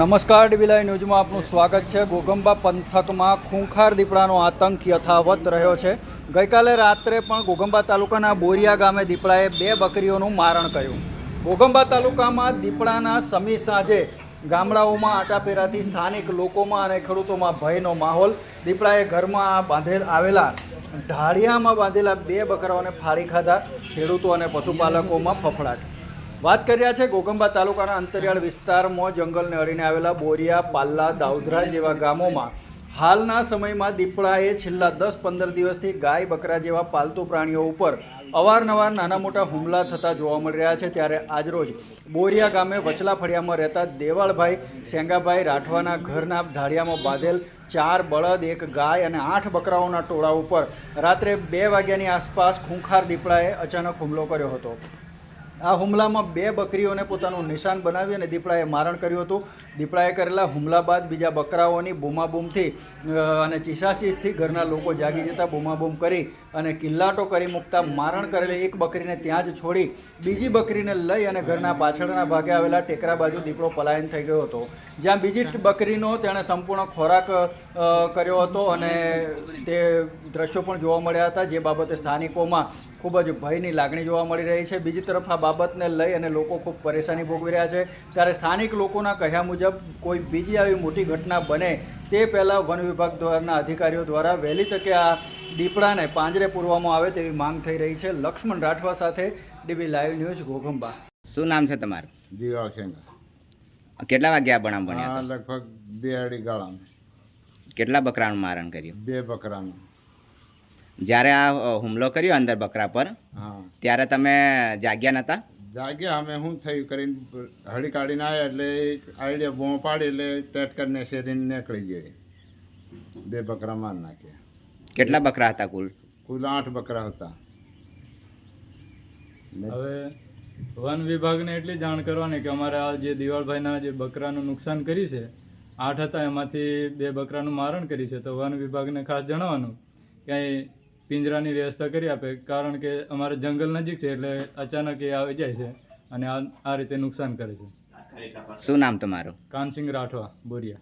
નમસ્કાર ડીવીલાઈ ન્યૂઝમાં આપનું સ્વાગત છે. ગોગંબા પંથકમાં ખૂંખાર દીપડાનો આતંક યથાવત રહ્યો છે. ગઈકાલે રાત્રે પણ ગોગંબા તાલુકાના બોરિયા ગામે દીપડાએ બે બકરીઓનું મારણ કર્યું. ગોગંબા તાલુકામાં દીપડાના સમી સાંજે ગામડાઓમાં આટાપેરાથી સ્થાનિક લોકોમાં અને ખેડૂતોમાં ભયનો માહોલ. દીપડાએ ઘરમાં બાંધેલ આવેલા ઢાળિયામાં બાંધેલા બે બકરાઓને ફાડી ખાધા. ખેડૂતો અને પશુપાલકોમાં ફફડાટ. વાત કર્યા છે ગોગંબા તાલુકાના અંતરિયાળ વિસ્તારમાં જંગલને અડીને આવેલા બોરિયા, પાલ્લા દાઉધરા જેવા ગામોમાં હાલના સમયમાં દીપડાએ છેલ્લા દસ પંદર દિવસથી ગાય બકરા જેવા પાલતુ પ્રાણીઓ ઉપર અવારનવાર નાના મોટા હુમલા થતા જોવા મળી રહ્યા છે. ત્યારે આજરોજ બોરિયા ગામે વચલા ફળિયામાં રહેતા દેવાળભાઈ સેંગાભાઈ રાઠવાના ઘરના ધાડિયામાં બાંધેલ ચાર બળદ, એક ગાય અને આઠ બકરાઓના ટોળા ઉપર રાત્રે બે વાગ્યાની આસપાસ ખૂંખાર દીપડાએ અચાનક હુમલો કર્યો હતો. આ હુમલામાં બે બકરીઓને પોતાનું નિશાન બનાવી અને દીપડાએ મારણ કર્યું હતું. દીપડાએ કરેલા હુમલા બાદ બીજા બકરાઓની બૂમાબૂમથી અને ચીસાચીસથી ઘરના લોકો જાગી જતા બૂમાબૂમ કરી અને કિલ્લાટો કરી મૂકતા મારણ કરેલી એક બકરીને ત્યાં જ છોડી બીજી બકરીને લઈ અને ઘરના પાછળના ભાગે આવેલા ટેકરા બાજુ દીપડો પલાયન થઈ ગયો હતો. જ્યાં બીજી બકરીનો તેણે સંપૂર્ણ ખોરાક કર્યો હતો અને તે દ્રશ્યો પણ જોવા મળ્યા હતા, જે બાબતે સ્થાનિકોમાં ખૂબ જ ભયની લાગણી જોવા મળી રહી છે. બીજી તરફ આ બાબતને લઈ અને લોકો ખૂબ પરેશાની ભોગવી રહ્યા છે. ત્યારે સ્થાનિક લોકોના કહ્યા મુજબ કોઈ બીજી આવી મોટી ઘટના બને તે પહેલાં વન વિભાગ દ્વારના અધિકારીઓ દ્વારા વહેલી તકે આ દીપડાને પાંજરે પૂરવામાં આવે તેવી માંગ થઈ રહી છે. લક્ષ્મણ રાઠવા સાથે ડીબી લાઈવ ન્યૂઝ ઘોઘંબા. શું નામ છે તમારું? ખેંગા. કેટલા વાગ્યા બનાવ બન્યા લગભગ બે અઢી ગાળામાં. કેટલા બકરાનું મારણ કર્યું? બે બકરાનું. જ્યારે આ હુમલો કર્યો અંદર બકરા પર હા. ત્યારે તમે જાગ્યા નહોતા જાગ્યા અમે શું થયું? કરીને હળી કાઢીને આવ્યા એટલે આઈડિયા બો પાડી એટલે ટેટ કરીને શેરીને નીકળી ગઈ. બે બકરા માર નાખ્યા. કેટલા બકરા હતા કુલ? કુલ આઠ બકરા હતા. હવે વન વિભાગને એટલી જાણ કરવાની કે અમારે આ જે દિવાળભાઈના જે બકરાનું નુકસાન કર્યું છે આઠ હતા એમાંથી બે બકરાનું મારણ કર્યું છે. તો વન વિભાગને ખાસ જણાવવાનું કે અહીં પિંજરાની વ્યવસ્થા કરી આપે કારણ કે અમારે જંગલ નજીક છે એટલે અચાનક એ આવી જાય છે અને આ રીતે નુકસાન કરે છે. શું નામ તમારું? કાનસિંગ રાઠવા બોરિયા.